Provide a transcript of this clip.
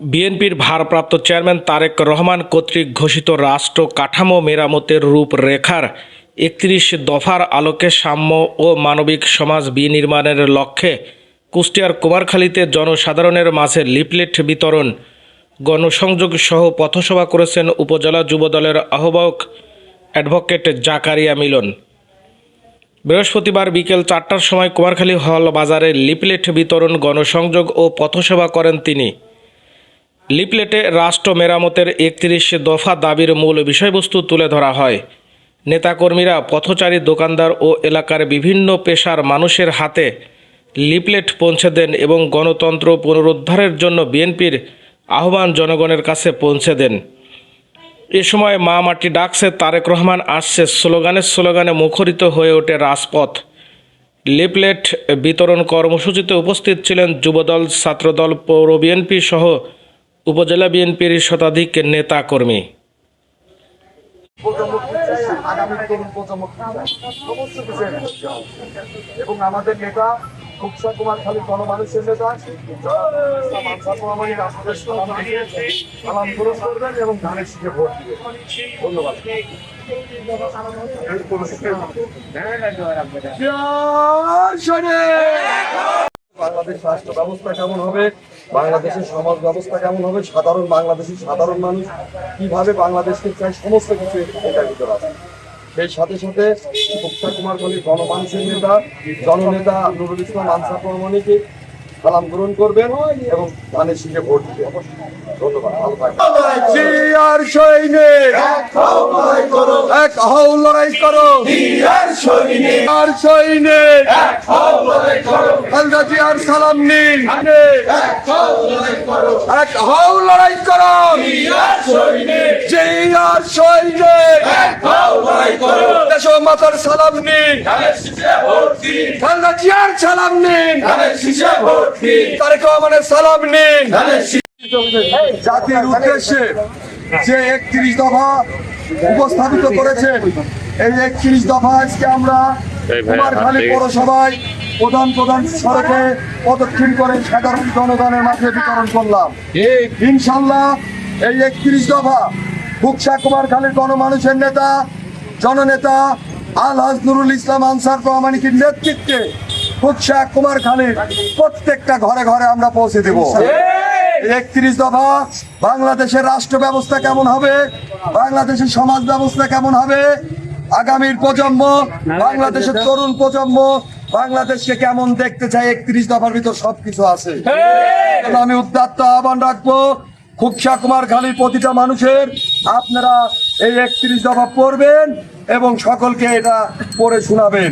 বিএনপির ভারপ্রাপ্ত চেয়ারম্যান তারেক রহমান কর্তৃক ঘোষিত রাষ্ট্র কাঠামো মেরামতের রূপরেখার একত্রিশ দফার আলোকে সাম্য ও মানবিক সমাজ বিনির্মাণের লক্ষ্যে কুষ্টিয়ার কুমারখালীতে জনসাধারণের মাঝে লিফলেট বিতরণ। গণসংযোগ সহ পথসভা করেছেন উপজেলা যুবদলের আহ্বায়ক অ্যাডভোকেট জাকারিয়া মিলন। বৃহস্পতিবার বিকেল চারটার সময় কুমারখালী হল বাজারে লিফলেট বিতরণ, গণসংযোগ ও পথসভা করেন তিনি। লিফলেটে রাষ্ট্র মেরামতের একত্রিশ দফা দাবির মূল বিষয়বস্তু তুলে ধরা হয়। নেতাকর্মীরা, পথচারী দোকানদার ও এলাকার বিভিন্ন পেশার মানুষের হাতে লিপলেট পৌঁছে দেন এবং গণতন্ত্র পুনরুদ্ধারের জন্য বিএনপির আহ্বান জনগণের কাছে পৌঁছে দেন। এ সময় মা মাটি ডাকছে, তারেক রহমান আসছে। স্লোগানের স্লোগানে মুখরিত হয়ে ওঠে রাজপথ। লিপলেট বিতরণ কর্মসূচিতে উপস্থিত ছিলেন যুবদল, ছাত্রদল, পৌর বিএনপি সহ উপজেলা বিএনপির শতাধিক নেতাকর্মী। প্রজন্ম কি চাই, আগামী এবং আমাদের নেতা খুবসা কুমার খালি নেতা এবং শিখে ভোট ধন্যবাদ। বাংলাদেশ রাষ্ট্র ব্যবস্থা কেমন হবে? বাংলাদেশের সমাজ ব্যবস্থা কেমন হবে? সাধারণ বাংলাদেশের সাধারণ মানুষ কীভাবে বাংলাদেশকে চাই সমস্ত কিছু এটার ভিতরে আছে সেই সাথে সাথে মুক্তা কুমার গণমানুষের নেতা, জননেতা নুরুল ইসলাম আনসার রহমানিকে সালাম গ্রহণ করবেন এবং ধানের শীষে ভোট দিবেন। জিয়ার সৈনিক। এক হও লড়াই করো। আর সৈনিক। খালদা জিয়ার সালাম নিন। এক হও লড়াই করো। জিয়ার সৈনিক। দেশ মাতার সালাম নিন। খালদা জিয়ার সালাম নিন। তারেক রহমানের সালাম নিন। জাতির উদ্দেশ্যে যে একত্রিশ দফা উপস্থাপিত করেছেন এই একত্রিশ দফা আজকে আমরা কুমারখালী পৌরসভায় প্রধান প্রধান সড়কে প্রদক্ষিণ করে সাধারণ জনগণের মাঝে বিতরণ করলাম। ইনশাল্লাহ এই একত্রিশ দফা বুকসা কুমারখালীর গণমানুষের নেতা জননেতা আলহাজ নুরুল ইসলাম আনসার রহমানিকের নেতৃত্বে বুকসা কুমারখালীর প্রত্যেকটা ঘরে ঘরে আমরা পৌঁছে দেব। একত্রিশ দফা বাংলাদেশের রাষ্ট্র ব্যবস্থা কেমন হবে? বাংলাদেশের সমাজ ব্যবস্থা কেমন হবে? আগামীর প্রজন্ম বাংলাদেশের তরুণ প্রজন্ম বাংলাদেশকে কেমন দেখতে চাই একত্রিশ দফার ভিতর সবকিছু আছে। আমি উদ্যাত্ত আহ্বান রাখব খুবসা কুমার খালির প্রতিটা মানুষের আপনারা এই একত্রিশ দফা পড়বেন এবং সকলকে এটা পড়ে শোনাবেন।